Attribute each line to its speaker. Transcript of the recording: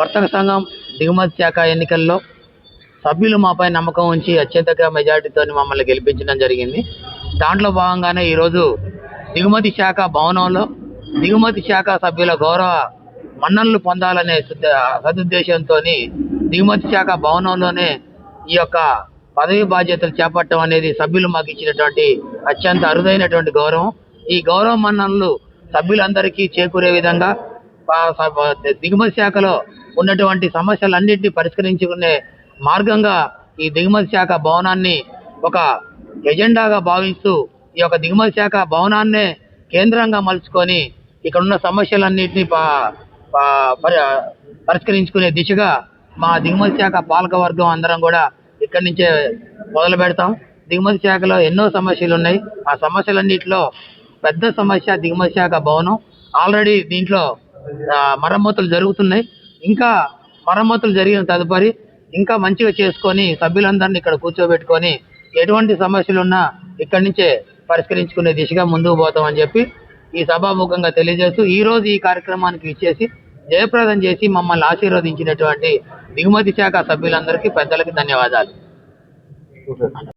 Speaker 1: వర్తక సంఘం దిగుమతి శాఖ ఎన్నికల్లో సభ్యులు మాపై నమ్మకం ఉంచి అత్యంతగా మెజార్టీతో మమ్మల్ని గెలిపించడం జరిగింది. దాంట్లో భాగంగానే ఈరోజు దిగుమతి శాఖ భవనంలో దిగుమతి శాఖ సభ్యుల గౌరవ మన్ననలు పొందాలనే సదుద్దేశంతో దిగుమతి శాఖ భవనంలోనే ఈ యొక్క పదవి బాధ్యతలు చేపట్టడం అనేది సభ్యులు మాకు ఇచ్చినటువంటి అత్యంత అరుదైనటువంటి గౌరవం. ఈ గౌరవ మన్ననలు సభ్యులందరికీ చేకూరే విధంగా దిగుమతి శాఖలో ఉన్నటువంటి సమస్యలన్నింటినీ పరిష్కరించుకునే మార్గంగా ఈ దిగుమతి శాఖ భవనాన్ని ఒక ఎజెండాగా భావిస్తూ ఈ యొక్క దిగుమతి శాఖ భవనాన్నే కేంద్రంగా మలుచుకొని ఇక్కడ ఉన్న సమస్యలన్నింటినీ పరిష్కరించుకునే దిశగా మా దిగుమతి శాఖ పాలక వర్గం అందరం కూడా ఇక్కడి నుంచే మొదలు పెడతాం. దిగుమతి శాఖలో ఎన్నో సమస్యలు ఉన్నాయి ఆ సమస్యలన్నింటిలో పెద్ద సమస్య దిగుమతి శాఖ భవనం. ఆల్రెడీ దీంట్లో మరమ్మతులు జరుగుతున్నాయి. ఇంకా మరమ్మతులు జరిగిన తదుపరి ఇంకా మంచిగా చేసుకొని సభ్యులందరినీ ఇక్కడ కూర్చోబెట్టుకొని ఎటువంటి సమస్యలు ఉన్నా ఇక్కడి నుంచే పరిష్కరించుకునే దిశగా ముందుకు పోతామని చెప్పి ఈ సభాముఖంగా తెలియజేస్తూ ఈ రోజు ఈ కార్యక్రమానికి ఇచ్చేసి జయప్రదం చేసి మమ్మల్ని ఆశీర్వదించినటువంటి దిగుమతి శాఖ సభ్యులందరికీ పెద్దలకి ధన్యవాదాలు.